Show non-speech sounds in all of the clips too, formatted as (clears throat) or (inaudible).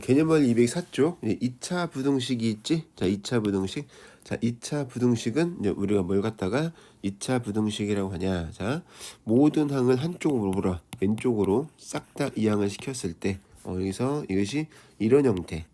개념을 204쪽 2차 부등식이 있지? 자, 2차 부등식. 자, 2차 부등식은 이제 우리가 뭘 갖다가 2차 부등식이라고 하냐? 자, 모든 항을 한쪽으로 몰아 왼쪽으로 싹 다 이항을 시켰을 때 어, 여기서 이것이 이런 형태.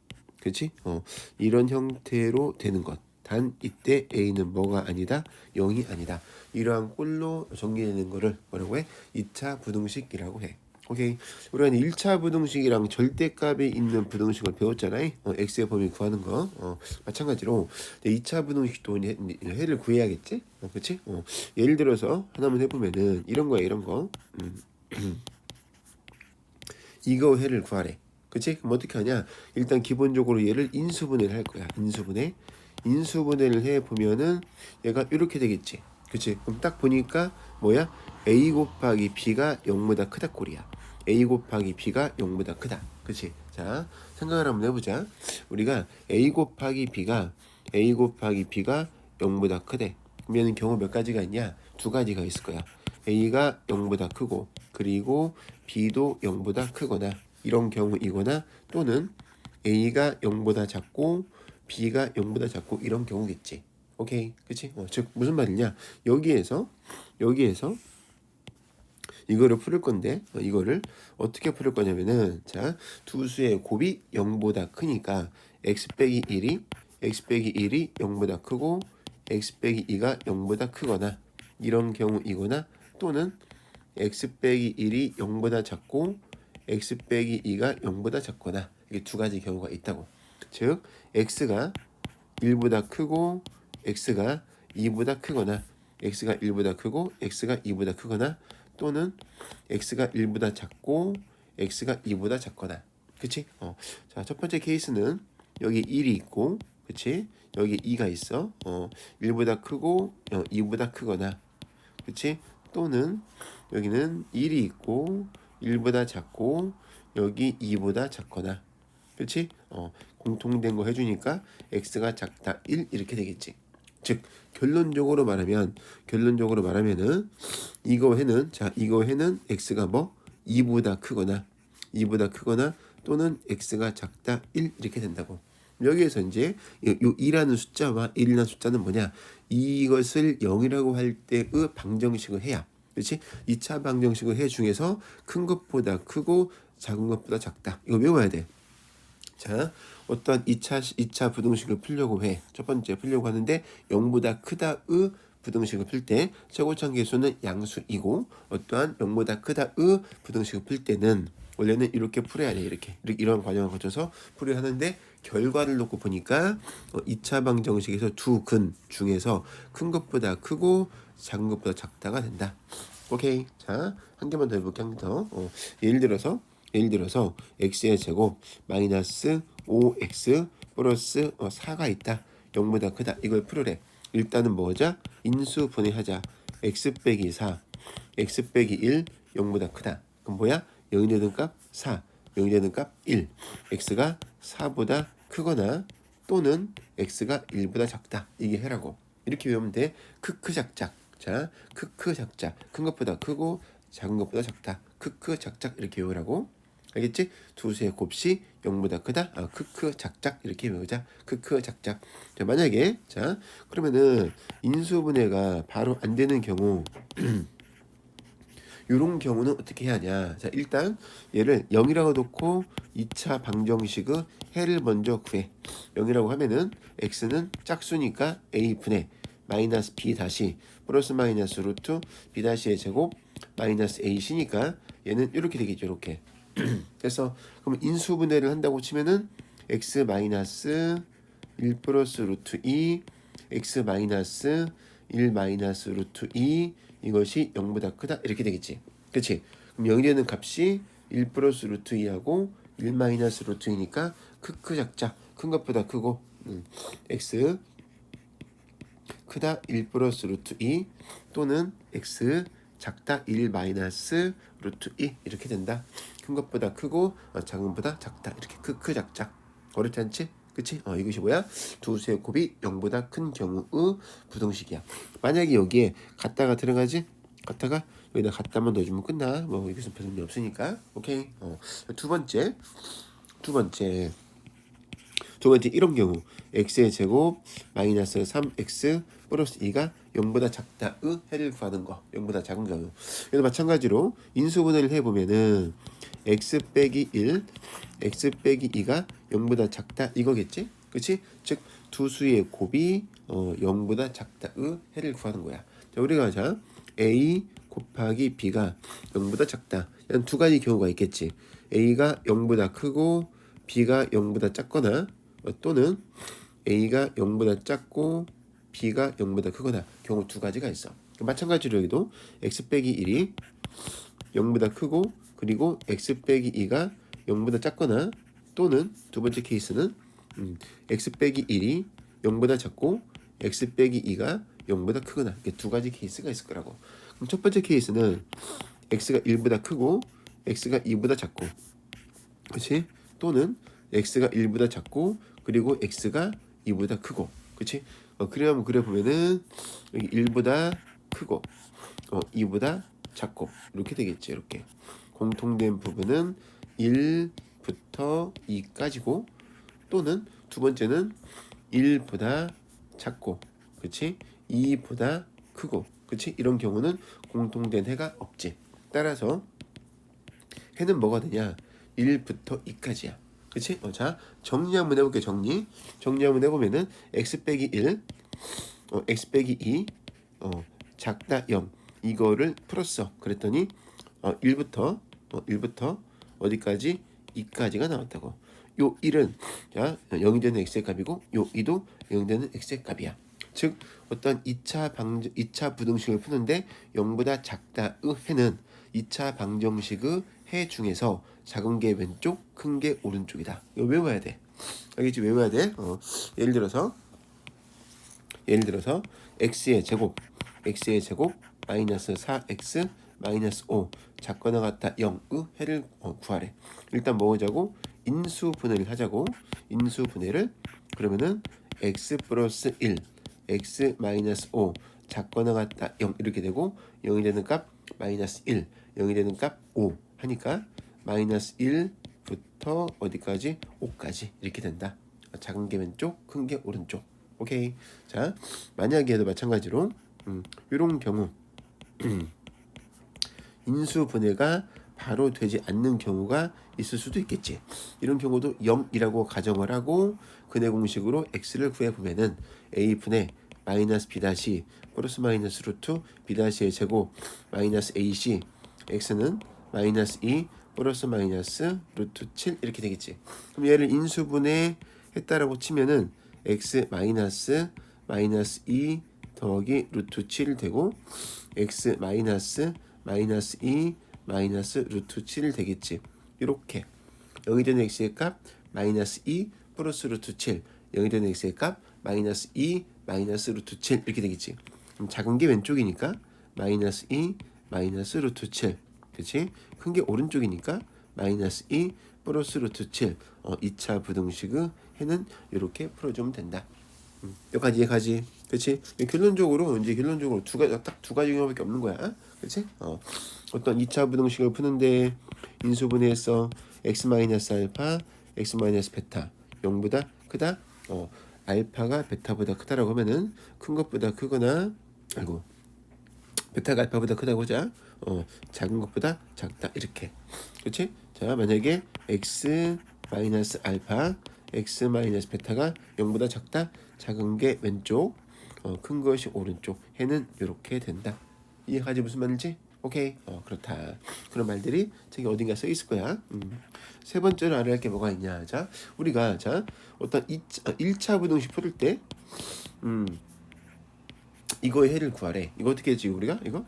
그렇지? 어, 이런 형태로 되는 것. 단 이때 A는 뭐가 아니다? 0이 아니다. 이러한 꼴로 정리되는 거를 뭐라고 해? 2차 부등식이라고 해. 오케이. 우리가 1차 부등식이랑 절대값이 있는 부등식을 배웠잖아요. 어, x의 범위 구하는 거. 어, 마찬가지로 2차 부등식도 이제 해를 구해야겠지? 어, 그렇지? 어, 예를 들어서 하나만 해보면은 이런 거야, 이런 거. 음. (clears throat) 이거 해를 구하래. 그치? 그럼 어떻게 하냐? 일단 기본적으로 얘를 인수분해를 할 거야. 인수분해. 인수분해를 해 보면은 얘가 이렇게 되겠지. 그치? 그럼 딱 보니까 뭐야? a 곱하기 b가 0보다 크다 꼴이야. A 곱하기 b가 0보다 크다. 그치? 자, 생각을 한번 해보자. 우리가 a 곱하기 b가 a 곱하기 b가 0보다 크대. 그러면 경우 몇 가지가 있냐? 두 가지가 있을 거야. a가 0보다 크고 그리고 b도 0보다 크거나 이런 경우이거나 또는 a가 0보다 작고 b가 0보다 작고 이런 경우겠지. 오케이, 그치? 어, 즉 무슨 말이냐? 여기에서 여기에서 이거를 풀을 건데 어, 이거를 어떻게 풀을 거냐면은 자 두 수의 곱이 0보다 크니까 x 빼기 1이 x 빼기 1이 0보다 크고 x 빼기 2가 0보다 크거나 이런 경우이거나 또는 x 빼기 1이 0보다 작고 x 빼기 2가 0보다 작거나 이게 두 가지 경우가 있다고. 즉 x가 1보다 크고 x가 2보다 크거나 x가 1보다 크고 x가 2보다 크거나 또는 x가 1보다 작고 x가 2보다 작거나 그치? 어. 자, 첫 번째 케이스는 여기 1이 있고 그치? 여기 2가 있어. 어. 1보다 크고 어, 2보다 크거나 그치? 또는 여기는 1이 있고 1보다 작고 여기 2보다 작거나 그치? 어. 공통된 거 해주니까 x가 작다 1 이렇게 되겠지. 즉 결론적으로 말하면 결론적으로 말하면은 이거 해는 자 이거 해는 x가 뭐 2보다 크거나 2보다 크거나 또는 x가 작다 1 이렇게 된다고. 여기에서 이제 요 2라는 숫자와 1이라는 숫자는 뭐냐? 이것을 0이라고 할 때의 방정식을 해야. 그렇지? 2차 방정식을 해 중에서 큰 것보다 크고 작은 것보다 작다. 이거 외워야 돼. 자, 어떠한 2차 2차 부등식을 풀려고 해. 첫 번째 풀려고 하는데 0보다 크다의 부등식을 풀 때 최고점 계수는 양수이고 어떠한 0보다 크다의 부등식을 풀 때는 원래는 이렇게 풀어야 돼. 이렇게. 이런 과정을 거쳐서 풀어야 하는데 결과를 놓고 보니까 어, 2차 방정식에서 두 근 중에서 큰 것보다 크고 작은 것보다 작다가 된다. 오케이. 자, 한 개만 더 해볼게. 한개 더. 어, 예를 들어서 예를 들어서 x의 제곱 마이너스 5x 플러스 어, 4가 있다. 0보다 크다. 이걸 풀으래. 일단은 뭐자? 인수 분해하자. x 빼기 4, x 빼기 1, 0보다 크다. 그럼 뭐야? 0이 되는 값 4, 0이 되는 값 1. x가 4보다 크거나 또는 x가 1보다 작다. 이게 해라고. 이렇게 외우면 돼. 크크 작작. 자, 크크 작작. 큰 것보다 크고 작은 것보다 작다. 크크 작작 이렇게 외우라고. 알겠지? 두 수의 곱이 0보다 크다. 아, 크크 작작 이렇게 외우자. 크크 작작. 자, 만약에 자, 그러면은 인수분해가 바로 안 되는 경우 (clears throat) 이런 경우는 어떻게 해야 하냐? 자, 일단 얘를 0이라고 놓고 2차 방정식의 해를 먼저 구해. 0이라고 하면은 x는 짝수니까 a 분의 마이너스 b 다시 플러스 마이너스 루트 b 다시의 제곱 마이너스 ac니까 얘는 이렇게 되겠죠. 이렇게. (clears throat) 그래서 그럼 인수 분해를 한다고 치면은 x 마이너스 1 플러스 루트 2 x 마이너스 1 마이너스 루트 2 이것이 0보다 크다. 이렇게 되겠지. 그치 그럼 0이 되는 값이 1 플러스 루트 2하고 1 마이너스 루트 2니까 크크 작자. 큰 것보다 크고 음, x 크다 1 플러스 루트 2 또는 x 작다 1 마이너스 루트 2 이렇게 된다. 큰 것보다 크고 어, 작은 것보다 작다. 이렇게 크크 작작. 어렵지 않지? 그치? 어, 이것이 뭐야? 두 수의 곱이 0보다 큰 경우의 부등식이야. 만약에 여기에 갖다가 들어가지? 갖다가 여기다 갖다만 넣어주면 끝나. 뭐 여기서 별 의미 없으니까. 오케이. 어. 두 번째. 두 번째 두 번째 이런 경우 x의 제곱 마이너스 3x 플러스 2가 0보다 작다 의 해를 구하는 거. 0보다 작은 경우 얘도 마찬가지로 인수분해를 해보면은 x 빼기 1 x 빼기 2가 0보다 작다 이거겠지? 그치? 즉 두 수의 곱이 어, 0보다 작다 의 해를 구하는 거야. 자 우리가 자 a 곱하기 b가 0보다 작다. 이런 두 가지 경우가 있겠지. a가 0보다 크고 b가 0보다 작거나 어, 또는 a가 0보다 작고 b가 0보다 크거나 경우 두 가지가 있어. 마찬가지로 여기도 x 빼기 1이 0보다 크고 그리고 x 빼기 2가 0보다 작거나 또는 두 번째 케이스는 음, x 빼기 1이 0보다 작고 x 빼기 2가 0보다 크거나 이렇게 두 가지 케이스가 있을 거라고. 그럼 첫 번째 케이스는 x가 1보다 크고 x가 2보다 작고 그렇지? 또는 x가 1보다 작고 그리고 x가 2보다 크고 그렇지? 어, 그래면 그래 보면은 여기 1보다 크고 어, 2보다 작고 이렇게 되겠지 이렇게 공통된 부분은 1부터 2까지고 또는 두 번째는 1보다 작고 그렇지? 2보다 크고 그렇지? 이런 경우는 공통된 해가 없지 따라서 해는 뭐가 되냐 1부터 2까지야 그치? 어, 자 정리 한번 해볼게 정리. 정리 한번 해보면은 x 빼기 1 어, x 빼기 2 어, 작다 0 이거를 풀었어. 그랬더니 어, 1부터 어, 1부터 어디까지? 2까지가 나왔다고. 요 1은 자 0이 되는 x의 값이고 요 2도 0이 되는 x의 값이야. 즉 어떤 2차 방 2차 부등식을 푸는데 0보다 작다의 해는 2차 방정식의 해 중에서 작은 게 왼쪽, 큰 게 오른쪽이다. 이거 외워야 돼. 알겠지? 외워야 돼. 어. 예를 들어서 예를 들어서 x의 제곱, x의 제곱 마이너스 4x 마이너스 5 작거나 같다 0의 해를 어, 구하래. 일단 뭐 하자고? 인수 분해를 하자고. 인수 분해를 그러면은 x 플러스 1 x 마이너스 5 작거나 같다 0 이렇게 되고 0이 되는 값 마이너스 1 0이 되는 값 5 하니까 마이너스 1부터 어디까지? 5까지 이렇게 된다. 작은 게 왼쪽 큰 게 오른쪽. 오케이. 자 만약에도 마찬가지로 음, 이런 경우 (clears throat) 인수 분해가 바로 되지 않는 경우가 있을 수도 있겠지. 이런 경우도 0이라고 가정을 하고 근해 공식으로 x를 구해 보면은 a 분의 마이너스 b 다시 플러스 마이너스 루트 b 다시의 제곱 마이너스 ac x는 마이너스 2 플러스 마이너스 루트 7 이렇게 되겠지. 그럼 얘를 인수분해 했다라고 치면은 x 마이너스 마이너스 2 더하기 루트 7 되고 x 마이너스 마이너스 2 마이너스 루트 7 되겠지. 이렇게 여기 되는 x의 값 마이너스 2 플러스 루트 7 여기 되는 x의 값 마이너스 2 마이너스 루트 7 이렇게 되겠지. 그럼 작은 게 왼쪽이니까 마이너스 2 마이너스 루트 7 그치? 큰 게 오른쪽이니까 마이너스 2 플러스 루트 7 어, 2차 부등식의 해는 이렇게 풀어주면 된다. 음, 여기까지 여기까지. 그렇지 결론적으로 이제 결론적으로 두 가지 딱 두 가지 경우밖에 없는 거야. 그렇지 어 어떤 2차 부등식을 푸는데 인수분해해서 x 마이너스 알파 x 마이너스 베타 0보다 크다? 어 알파가 베타보다 크다라고 하면은 큰 것보다 크거나 아이고 베타가 알파보다 크다고 하자. 어 작은 것보다 작다. 이렇게. 그렇지 자 만약에 x 마이너스 알파 x 마이너스 베타가 0보다 작다? 작은 게 왼쪽 어, 큰 것이 오른쪽. 해는 이렇게 된다. 이해가지? 무슨 말인지? 오케이. 어 그렇다. 그런 말들이 저기 어딘가 써 있을 거야. 음. 세 번째로 알아야 할 게 뭐가 있냐. 자 우리가 자 어떤 2차, 1차 부등식 풀을 때 음, 이거의 해를 구하래. 이거 어떻게 했지 우리가? 이거?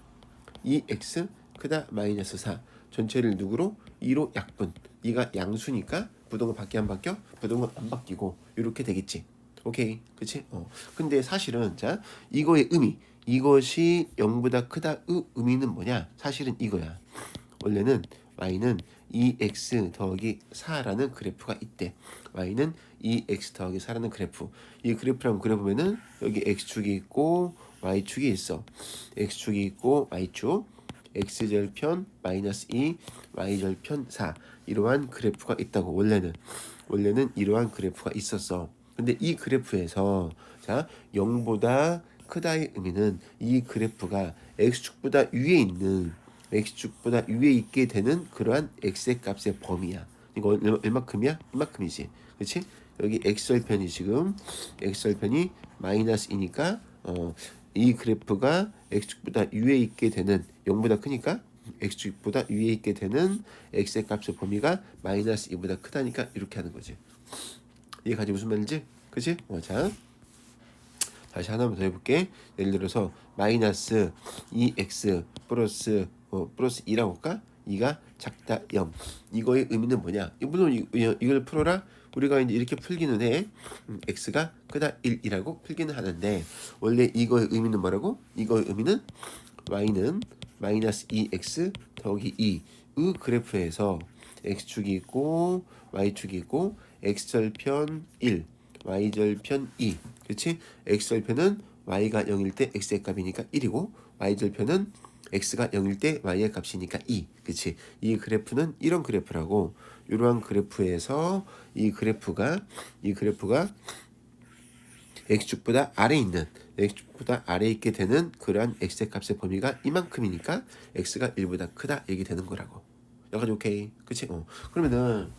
2x 크다 마이너스 4 전체를 누구로? 2로 약분. 2가 양수니까 부동은 바뀌 안 바뀌어? 부동은 안 바뀌고. 이렇게 되겠지. 오케이. 그치? 어. 근데 사실은 자 이거의 의미. 이것이 0보다 크다 의 의미는 뭐냐? 사실은 이거야. 원래는 y는 2x 더하기 4라는 그래프가 있대. y는 2x 더하기 4라는 그래프. 이 그래프를 한번 그려보면은 여기 x축이 있고 y축이 있어 x축이 있고 y축 x절편 마이너스 2 y절편 4 이러한 그래프가 있다고 원래는 원래는 이러한 그래프가 있었어. 근데 이 그래프에서 자 0보다 크다의 의미는 이 그래프가 x축보다 위에 있는 x축보다 위에 있게 되는 그러한 x의 값의 범위야. 이거 얼마- 얼마큼이야? 이만큼이지. 그렇지? 여기 x절편이 지금 x절편이 마이너스 2니까 어, 이 그래프가 x축보다 위에 있게 되는 0보다 크니까 x축보다 위에 있게 되는 x의 값의 범위가 마이너스 2보다 크다니까 이렇게 하는 거지. 이해 가지 무슨 말인지? 그치? 어, 자 다시 하나만 더 해볼게. 예를 들어서 마이너스 2x 플러스 어, 플러스 2라고 할까? 2가 작다 0. 이거의 의미는 뭐냐? 이- 물론 이, 이- 이걸 풀어라. 우리가 이제 이렇게 풀기는 해. 음, x가 크다 1이라고 풀기는 하는데 원래 이거의 의미는 뭐라고? 이거의 의미는 y는 마이너스 2x 더하기 2 의 그래프에서 x축이 있고 y축이 있고 x절편 1 y절편 2 그렇지? x절편은 y가 0일 때 x의 값이니까 1이고 y절편은 x가 0일 때 y의 값이니까 2 그렇지? 이 그래프는 이런 그래프라고 이러한 그래프에서 이 그래프가 이 그래프가 x축보다 아래 있는 x축보다 아래 있게 되는 그러한 x의 값의 범위가 이만큼이니까 x가 1보다 크다 얘기 되는 거라고. 여기까지 오케이. 그치? 어. 그러면은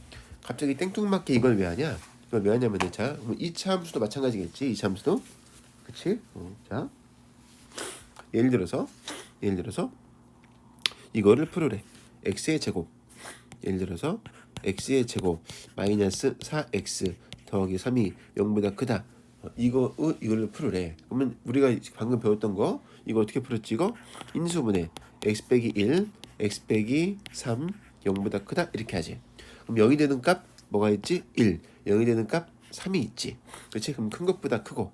갑자기 땡뚱맞게 이걸 왜 하냐? 이걸 왜 하냐면은 자, 2차 함수도 마찬가지겠지. 2차 함수도. 그치? 어. 자. 예를 들어서 예를 들어서 이거를 풀으래. x의 제곱. 예를 들어서 x의 제곱 마이너스 4x 더하기 3이 0보다 크다. 어, 이거 어, 이거를 풀으래. 그러면 우리가 방금 배웠던 거 이거 어떻게 풀었지 이거? 인수분해 x 빼기 1, x 빼기 3 0보다 크다 이렇게 하지. 그럼 0이 되는 값 뭐가 있지? 1. 0이 되는 값 3이 있지. 그렇지? 그럼 큰 것보다 크고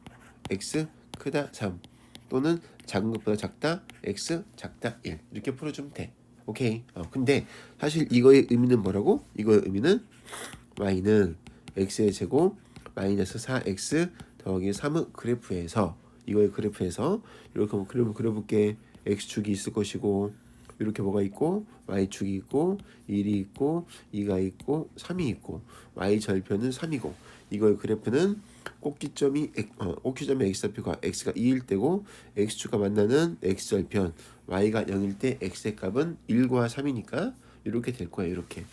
x 크다 3 또는 작은 것보다 작다 x 작다 1 이렇게 풀어주면 돼. 오케이. 어, 근데 사실 이거의 의미는 뭐라고? 이거의 의미는 y는 x의 제곱 마이너스 4x 더하기 3의 그래프에서 이거의 그래프에서 이렇게 한번 그림을 그려볼게. x축이 있을 것이고 이렇게 뭐가 있고 y축이 있고 1이 있고 2가 있고 3이 있고 y 절편은 3이고 이거의 그래프는 꼭지점이 엑- 어, 꼭지점의 x좌표가 x가 2일 때고 x축과 만나는 x절편 y가 0일 때 x의 값은 1과 3이니까 이렇게 될 거예요. 이렇게.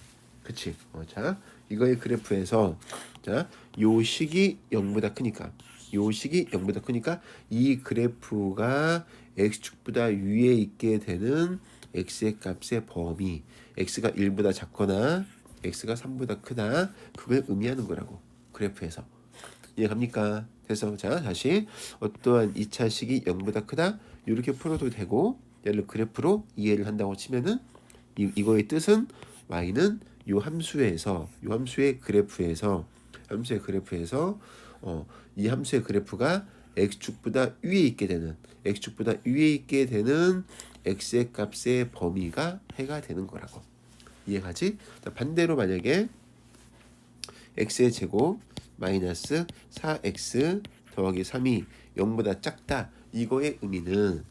그치? 어, 자, 이거의 그래프에서 자, 요 식이 0보다 크니까 요 식이 0보다 크니까 이 그래프가 x축보다 위에 있게 되는 x의 값의 범위 x가 1보다 작거나 x가 3보다 크다 그걸 의미하는 거라고 그래프에서 이해갑니까? 그래서 자 다시 어떠한 2차 식이 0보다 크다 이렇게 풀어도 되고 들어 그래프로 이해를 한다고 치면은 이, 이거의 뜻은 y는 요 함수에서 요 함수의 그래프에서 함수의 그래프에서 어, 이 함수의 그래프가 x축보다 위에 있게 되는 x축보다 위에 있게 되는 x의 값의 범위가 해가 되는 거라고 이해가지? 자, 반대로 만약에 x의 제곱 마이너스 4x 더하기 3이 0보다 작다. 이거의 의미는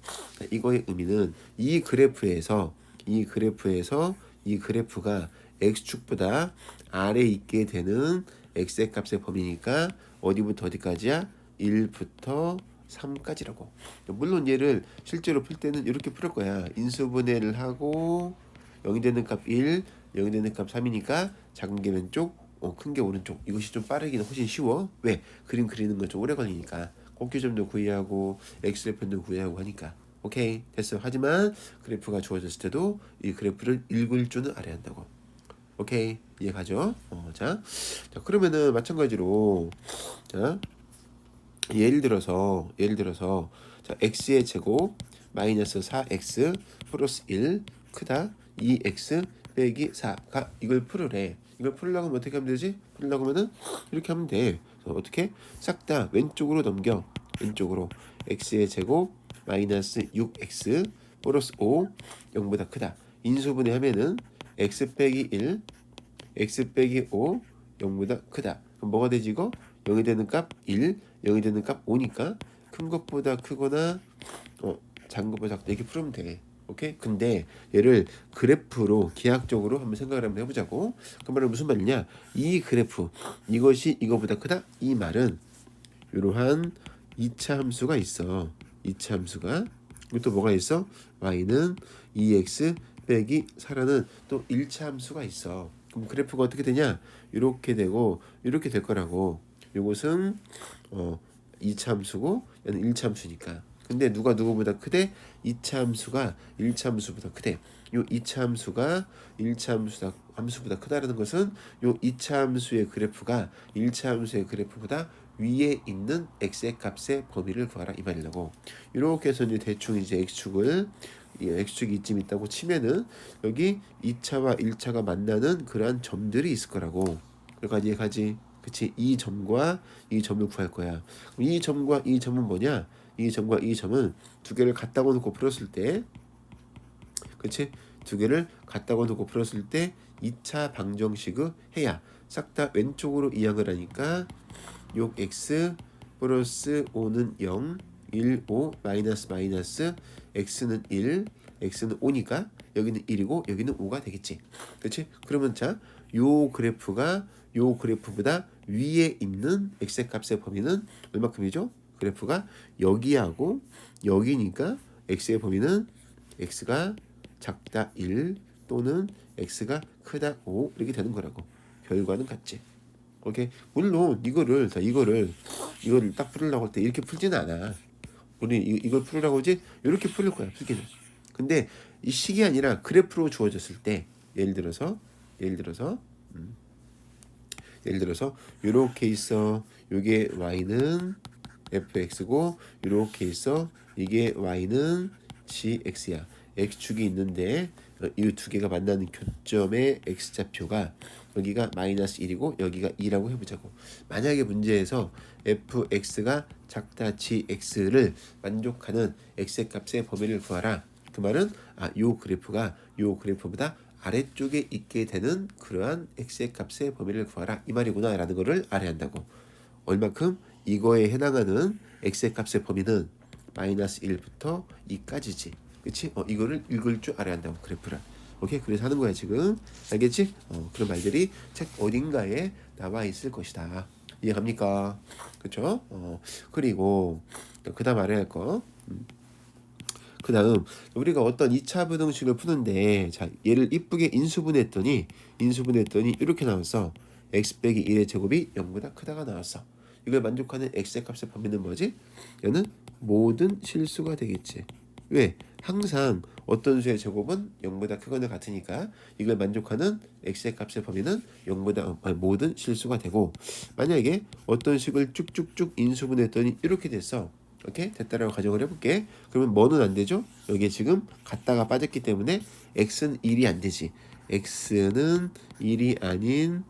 이거의 의미는 이 그래프에서 이 그래프에서 이 그래프가 x축보다 아래 있게 되는 x의 값의 범위니까 어디부터 어디까지야? 1부터 3까지라고. 물론 얘를 실제로 풀 때는 이렇게 풀 거야. 인수분해를 하고 0이 되는 값 1, 0이 되는 값 3이니까 작은 게 왼쪽, 어, 큰 게 오른쪽. 이것이 좀 빠르기는 훨씬 쉬워. 왜? 그림 그리는 건 좀 오래 걸리니까. 꼭지점도 구해하고 x절편도 구해하고 하니까. 오케이 됐어. 하지만 그래프가 주어졌을 때도 이 그래프를 읽을 줄은 알아야 한다고. 오케이 이해 가죠? 어, 자, 자 그러면은 마찬가지로 자 예를 들어서 예를 들어서 자 x의 제곱 마이너스 4x 플러스 1 크다 2x 빼기 4가 이걸 풀으래. 이걸 풀려고 하면 어떻게 하면 되지? 풀려고 하면은 이렇게 하면 돼. 어떻게? 싹 다 왼쪽으로 넘겨. 왼쪽으로 x의 제곱 마이너스 6x 플러스 5 0보다 크다. 인수분해 하면은 x 빼기 1 x 빼기 5 0보다 크다. 그럼 뭐가 되지 이거? 0이 되는 값 1, 0이 되는 값 5니까 큰 것보다 크거나 어, 작은 것보다 작다 이렇게 풀으면 돼. 오케이? 근데 얘를 그래프로 기하학적으로 한번 생각을 한번 해보자고. 그 말은 무슨 말이냐? 이 그래프 이것이 이거보다 크다. 이 말은 이러한 2차 함수가 있어. 2차 함수가 또 뭐가 있어? y는 2x 빼기 4라는 또 1차 함수가 있어. 그럼 그래프가 어떻게 되냐? 이렇게 되고 이렇게 될 거라고. 이것은 어 2차 함수고 얘는 1차 함수니까. 근데 누가 누구보다 크대? 2차 함수가 1차 함수보다 크대. 요 2차 함수가 1차 함수다, 함수보다 크다라는 것은 요 2차 함수의 그래프가 1차 함수의 그래프보다 위에 있는 x의 값의 범위를 구하라 이 말이라고. 이렇게 해서 이제 대충 이제 x축을 이 x축이 이쯤 있다고 치면은 여기 2차와 1차가 만나는 그러한 점들이 있을 거라고. 여기까지 이해가지? 그치? 이 점과 이 점을 구할 거야. 이 점과 이 점은 뭐냐? 이 점과 이 점은 두 개를 갖다가 놓고 풀었을 때, 그치? 두 개를 갖다가 놓고 풀었을 때 2차 방정식을 해야 싹 다 왼쪽으로 이항을 하니까 요 x 플러스 5는 0, 1, 5 마이너스 마이너스 x는 1, x는 5니까 여기는 1이고 여기는 5가 되겠지. 그렇지? 그러면 자, 요 그래프가 요 그래프보다 위에 있는 x의 값의 범위는 얼마큼이죠? 그래프가 여기하고 여기니까 x의 범위는 x가 작다 1 또는 x가 크다 5 이렇게 되는 거라고. 결과는 같지. 오케이. 물론 이거를 자 이거를 이거를 딱 풀으려고 할 때 이렇게 풀지는 않아. 우리 이, 이걸 풀으라고 하지 이렇게 풀릴 거야 풀기는. 근데 이 식이 아니라 그래프로 주어졌을 때 예를 들어서 예를 들어서 음, 예를 들어서 요렇게 있어. 요게 y는 fx고 요렇게 있어. 이게 y는 gx야. x축이 있는데 어, 이두 개가 만나는 교점의 x좌표가 여기가 마이너스 1이고 여기가 2라고 해보자고. 만약에 문제에서 fx가 작다 gx를 만족하는 x의 값의 범위를 구하라. 그 말은 아, 요 그래프가 요 그래프보다 아래쪽에 있게 되는 그러한 x의 값의 범위를 구하라 이 말이구나 라는 거를 알아야 한다고. 얼마큼 이거에 해당하는 x의 값의 범위는 마이너스 1부터 2까지지. 그치? 어, 이거를 읽을 줄 알아야 한다고 그래프를. 오케이? 그래서 하는 거야 지금. 알겠지? 어, 그런 말들이 책 어딘가에 나와 있을 것이다. 이해갑니까? 그쵸? 어, 그리고 그 다음 알아야 할 거. 음. 그 다음 우리가 어떤 2차 부등식을 푸는데 자 얘를 이쁘게 인수분해했더니 인수분해했더니 이렇게 나왔어 x 빼기 1의 제곱이 0보다 크다가 나왔어 이걸 만족하는 x의 값의 범위는 뭐지? 얘는 모든 실수가 되겠지. 왜? 항상 어떤 수의 제곱은 0보다 크거나 같으니까 이걸 만족하는 x의 값의 범위는 0보다 아니, 모든 실수가 되고 만약에 어떤 식을 쭉쭉쭉 인수분해했더니 이렇게 됐어. 오케이? 됐다라고 가정을 해볼게. 그러면 뭐는 안 되죠? 여기에 지금 갔다가 빠졌기 때문에 x는 1이 안 되지. X는 1이 아닌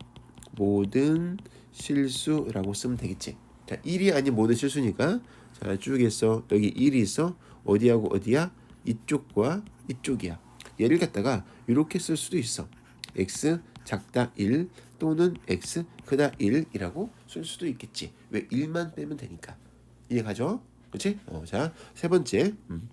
모든 실수라고 쓰면 되겠지 자 1이 아닌 모든 실수니까 자쭉 했어 여기 1이 있어 어디하고 어디야 이쪽과 이쪽이야 얘를 갖다가 이렇게 쓸 수도 있어 x 작다 1 또는 x 크다 1이라고 쓸 수도 있겠지 왜 1만 빼면 되니까 이해가죠? 그렇지? 어, 자, 세 번째. 음.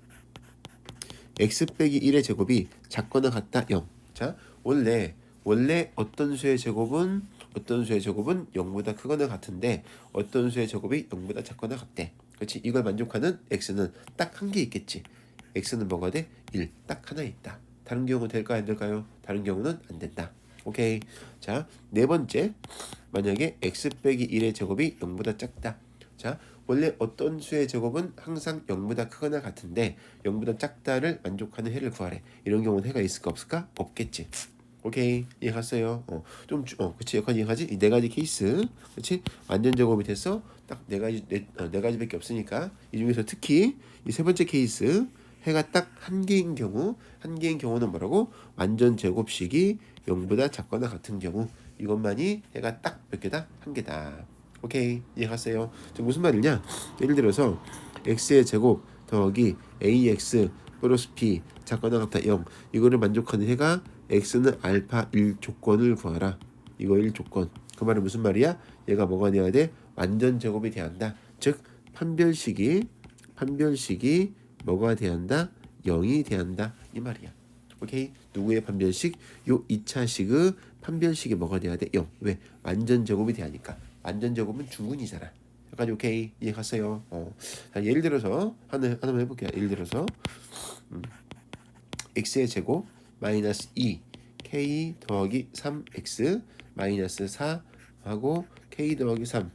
x 빼기 1의 제곱이 작거나 같다 0. 자, 원래 원래 어떤 수의 제곱은 어떤 수의 제곱은 0보다 크거나 같은데 어떤 수의 제곱이 0보다 작거나 같대. 그렇지? 이걸 만족하는 x는 딱 한 개 있겠지. x는 뭐가 돼? 1. 딱 하나 있다. 다른 경우 될까 안 될까요? 다른 경우는 안 된다. 오케이. 자, 네 번째. 만약에 x 빼기 1의 제곱이 0보다 작다. 자, 원래 어떤 수의 제곱은 항상 0보다 크거나 같은데 0보다 작다를 만족하는 해를 구하래. 이런 경우는 해가 있을까 없을까? 없겠지. 오케이 이해갔어요. 어, 좀 주- 어, 그치 약간 이해가지? 이네 가지 케이스, 그치? 완전 제곱이 됐어. 딱네 가지 네, 어, 네 가지밖에 없으니까 이 중에서 특히 이 세 번째 케이스 해가 딱 한 개인 경우, 한 개인 경우는 뭐라고? 완전 제곱식이 0보다 작거나 같은 경우 이것만이 해가 딱 몇 개다? 한 개다. 오케이 이해갔어요? 지금 무슨 말이냐? 예를 들어서 x의 제곱 더하기 ax 플러스 b 작거나 같다 0 이거를 만족하는 해가 x는 알파 1 조건을 구하라 이거 1 조건 그 말은 무슨 말이야? 얘가 뭐가 돼야 돼? 완전 제곱이 돼야 한다 즉 판별식이 판별식이 뭐가 돼야 한다? 0이 돼야 한다 이 말이야. 오케이 누구의 판별식? 요 2차식의 판별식이 뭐가 돼야 돼? 0. 왜? 완전 제곱이 돼야 하니까. 완전 제곱은 중근이잖아. 여기까지 오케이 이해 갔어요. 어. 자, 예를 들어서 하나 하나만 해볼게요. 예를 들어서 음. X의 제곱 마이너스 2 k 더하기 3x 마이너스 4 하고 k 더하기 3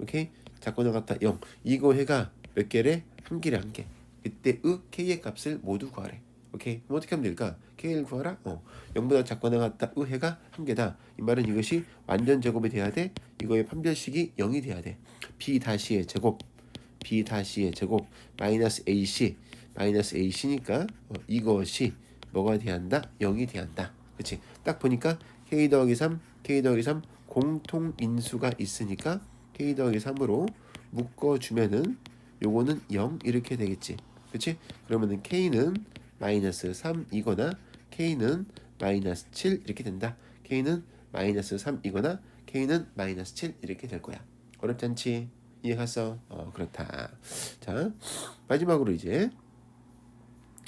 오케이 작거나 같다 0 이거 해가 몇 개래? 한 개래 한 개. 이때 의 k의 값을 모두 구하래. 오케이 그럼 어떻게 하면 될까? k를 구하라. 어 0보다 작거나 같다 의 해가 한 개다. 이 말은 이것이 완전 제곱이 돼야 돼. 이거의 판별식이 0이 돼야 돼. b 다시의 제곱 b 다시의 제곱 마이너스 ac 마이너스 ac니까 어, 이것이 뭐가 돼야 한다? 0이 돼야 한다. 그치? 딱 보니까 k 더하기 3, k 더하기 3 공통 인수가 있으니까 k 더하기 3으로 묶어주면은 요거는 0 이렇게 되겠지. 그치? 그러면은 k는 마이너스 3이거나 k는 마이너스 7 이렇게 된다. k는 마이너스 3이거나 k는 마이너스 7 이렇게 될 거야. 어렵지 않지? 이해 갔어? 어 그렇다. 자 마지막으로 이제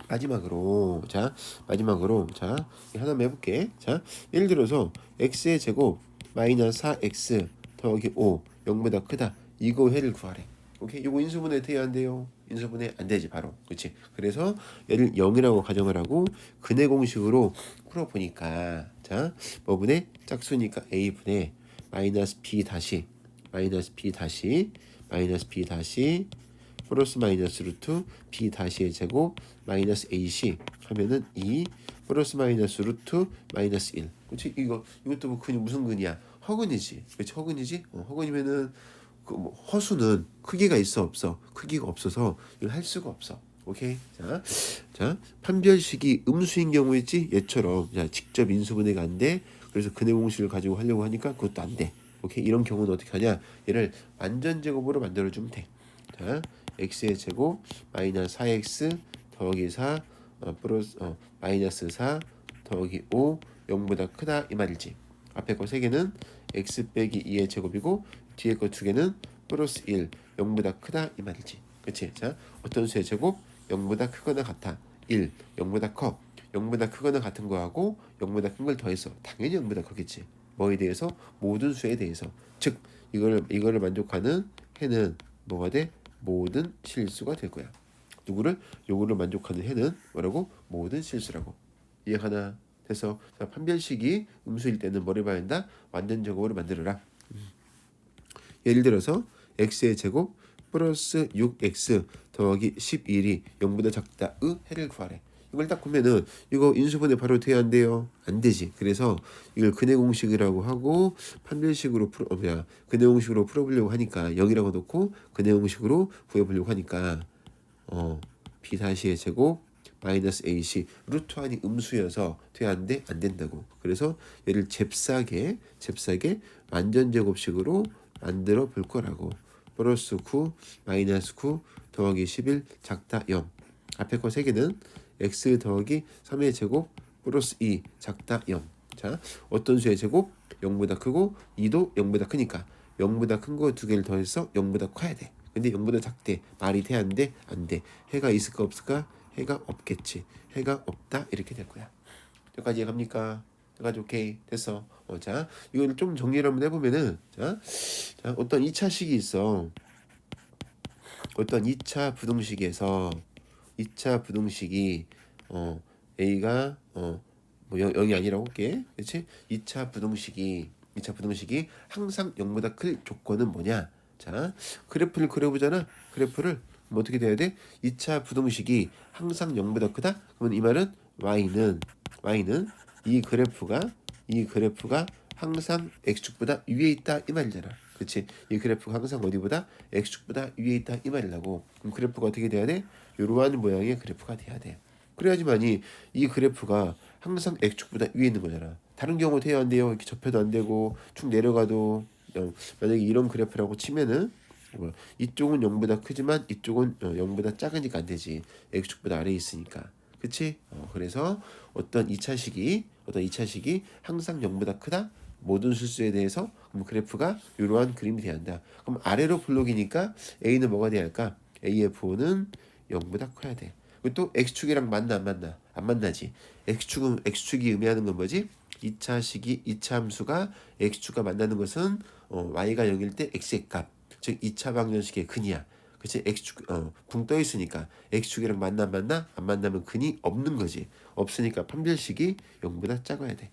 마지막으로 자 마지막으로 자 하나만 해볼게. 자 예를 들어서 x의 제곱 마이너스 4x 더하기 5 0보다 크다. 이거 해를 구하래. 오케이 이거 인수분해 돼야 안 돼요. 인수분해 안 되지 바로 그렇지. 그래서 얘를 0이라고 가정을 하고 근해 공식으로 풀어보니까 자 뭐분의 짝수니까 a 분의 마이너스 b 다시 마이너스 b 다시 마이너스 b 다시 플러스 마이너스 루트 b 다시의 제곱 마이너스 ac 하면은 2 플러스 마이너스 루트 마이너스 1 그렇지 이거 이것도 뭐 근이 무슨 근이야? 허근이지. 그렇지 허근이지? 어, 허근이면은 그 뭐 허수는 크기가 있어 없어? 크기가 없어서 이걸 할 수가 없어. 오케이? 자, 자 판별식이 음수인 경우 있지? 얘처럼. 자 직접 인수분해가 안 돼. 그래서 근해 공식을 가지고 하려고 하니까 그것도 안 돼. 오케이? 이런 경우는 어떻게 하냐? 얘를 완전 제곱으로 만들어 주면 돼자 x의 제곱 마이너스 4x 더하기 4 어, 플러스 어, 마이너스 4 더하기 5 0보다 크다 이 말이지. 앞에 거 세 개는 x 빼기 2의 제곱이고 뒤에 거 두 개는 플러스 1 0보다 크다 이 말이지. 그치? 자 어떤 수의 제곱? 0보다 크거나 같아. 1 0보다 커 0보다 크거나 같은 거하고 0보다 큰 걸 더해서. 당연히 0보다 크겠지. 뭐에 대해서? 모든 수에 대해서. 즉 이걸 이거를 만족하는 해는 뭐가 돼 모든 실수가 될 거야. 누구를 요거를 만족하는 해는 뭐라고 모든 실수라고 이해가나 자, 판별식이 음수일 때는 뭐를 봐야 한다 완전 제곱으로 만들어라. 음. 예를 들어서 x의 제곱 플러스 6x 더하기 11이 0보다 작다 의 해를 구하래. 이걸 딱 보면은 이거 인수분해 바로 돼야 안 돼요? 안 되지. 그래서 이걸 근해 공식이라고 하고 판별식으로 풀어 어, 뭐야 근해 공식으로 풀어보려고 하니까 0이라고 놓고 근해 공식으로 구해보려고 하니까 어 b 다시의 제곱 마이너스 ac 루트 안이 음수여서 돼야 안 돼? 안 된다고. 그래서 얘를 잽싸게 잽싸게 완전 제곱식으로 만들어 볼 거라고. 플러스 9 마이너스 9 더하기 11 작다 0 앞에 거 세 개는 x 더하기 3의 제곱 플러스 2 작다 0. 자, 어떤 수의 제곱? 0보다 크고 2도 0보다 크니까 0보다 큰 거 두 개를 더해서 0보다 커야 돼. 근데 0보다 작대. 말이 돼? 안 돼? 안 돼. 해가 있을까 없을까? 해가 없겠지. 해가 없다. 이렇게 될 거야. 여기까지 이해갑니까? 여기까지 오케이. 됐어. 어, 자, 이걸 좀 정리를 한번 해보면은 자, 자 어떤 2차식이 있어. 어떤 2차 부등식에서 2차 부등식이 어 A가 어뭐 0이 아니라고 할게. 그렇지? 2차 부등식이 2차 부등식이 항상 0보다 클 조건은 뭐냐? 자, 그래프를 그려 보잖아. 그래프를 뭐 어떻게 돼야 돼? 2차 부등식이 항상 0보다 크다? 그러면 이 말은 y는 y는 이 그래프가 이 그래프가 항상 x축보다 위에 있다 이 말이잖아. 그렇지? 이 그래프가 항상 어디보다 x축보다 위에 있다 이 말이라고. 그럼 그래프가 어떻게 돼야 돼? 이러한 모양의 그래프가 돼야 돼. 그래야지만이 이 그래프가 항상 x축보다 위에 있는 거잖아. 다른 경우 돼야 안 돼요. 이렇게 접혀도 안 되고 축 내려가도 어, 만약에 이런 그래프라고 치면은 뭐, 이쪽은 0보다 크지만 이쪽은 어, 0보다 작으니까 안 되지. x축보다 아래에 있으니까. 그치? 어, 그래서 어떤 2차식이 어떤 2차식이 항상 0보다 크다? 모든 수수에 대해서 그럼 그래프가 이러한 그림이 돼야 한다. 그럼 아래로 블록이니까 A는 뭐가 돼야 할까? AF5는 0보다 커야 돼. 또 x축이랑 맞나 안 맞나? 안 만나지. x축은 x축이 의미하는 건 뭐지? 2차 식이 2차 함수가 x축과 만나는 것은 어, y가 0일 때 x의 값, 즉 2차 방정식의 근이야. 그치? x축 어, 붕 떠 있으니까 x축이랑 만나 안 만나? 안 만나면 근이 없는 거지. 없으니까 판별식이 0보다 작아야 돼.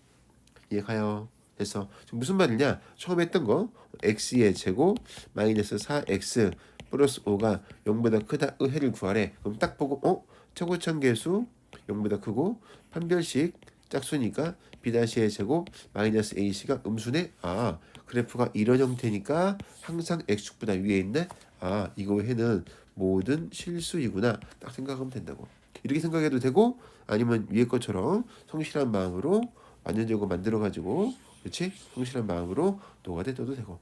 이해가요? 그래서 무슨 말이냐? 처음 했던 거 x의 제곱 마이너스 4x 플러스 5가 0보다 크다 의해를 구하래. 그럼 딱 보고 어? 최고점 계수 0보다 크고 판별식 짝수니까 b-의 제곱 마이너스 ac가 음수네. 아 그래프가 이런 형태니까 항상 x축보다 위에 있네. 아 이거 해는 모든 실수이구나. 딱 생각하면 된다고. 이렇게 생각해도 되고 아니면 위에 것처럼 성실한 마음으로 완전적으로 만들어 가지고 그렇지 성실한 마음으로 노가대 떠도 되고.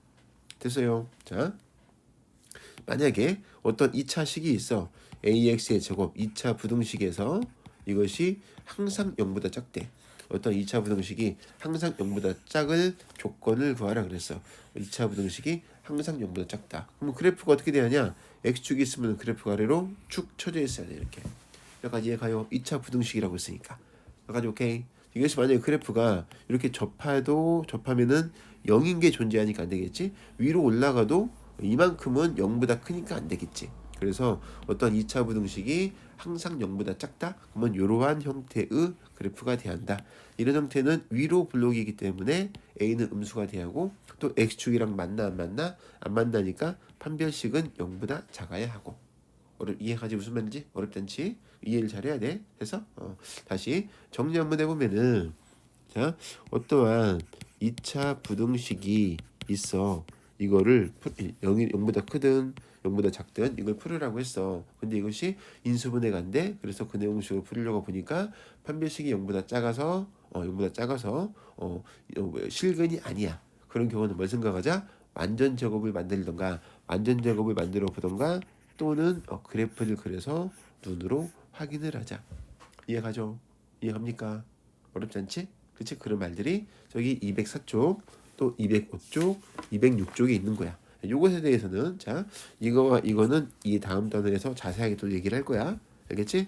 됐어요. 자 만약에 어떤 2차 식이 있어 ax의 제곱 2차 부등식에서 이것이 항상 0보다 작대. 어떤 2차 부등식이 항상 0보다 작을 조건을 구하라 그랬어. 2차 부등식이 항상 0보다 작다. 그럼 그래프가 어떻게 되느냐? X축이 있으면 그래프가 아래로 축 쳐져 있어야 돼 이렇게. 여기까지 이해가요. 2차 부등식이라고 했으니까. 여기까지 오케이 이것이 만약에 그래프가 이렇게 접해도 접하면은 0인 게 존재하니까 안 되겠지? 위로 올라가도 이만큼은 0보다 크니까 안 되겠지. 그래서 어떤 2차 부등식이 항상 0보다 작다? 그러면 이러한 형태의 그래프가 돼야 한다. 이런 형태는 위로 블록이기 때문에 a는 음수가 돼야 하고 또 x축이랑 맞나 안 맞나? 안 만나니까 판별식은 0보다 작아야 하고 어렵 이해가지 무슨 말인지? 어렵지 않지? 이해를 잘해야 돼? 그래서? 어, 다시 정리 한번 해보면은 자 어떠한 2차 부등식이 있어. 이거를 0이 0보다 크든 0보다 작든 이걸 풀으라고 했어. 근데 이것이 인수분해 간대. 그래서 그 내용식으로 풀으려고 보니까 판별식이 0보다 작아서 어 0보다 작아서 어 어, 실근이 아니야. 그런 경우는 뭘 생각하자? 완전 제곱을 만들던가 완전 제곱을 만들어 보던가 또는 어, 그래프를 그려서 눈으로 확인을 하자. 이해가죠? 이해합니까? 어렵지 않지? 그치? 그런 말들이 저기 204쪽, 또 205쪽, 206쪽에 있는 거야. 요것에 대해서는 자 이거와 이거는 이 다음 단원에서 자세하게 또 얘기를 할 거야. 알겠지?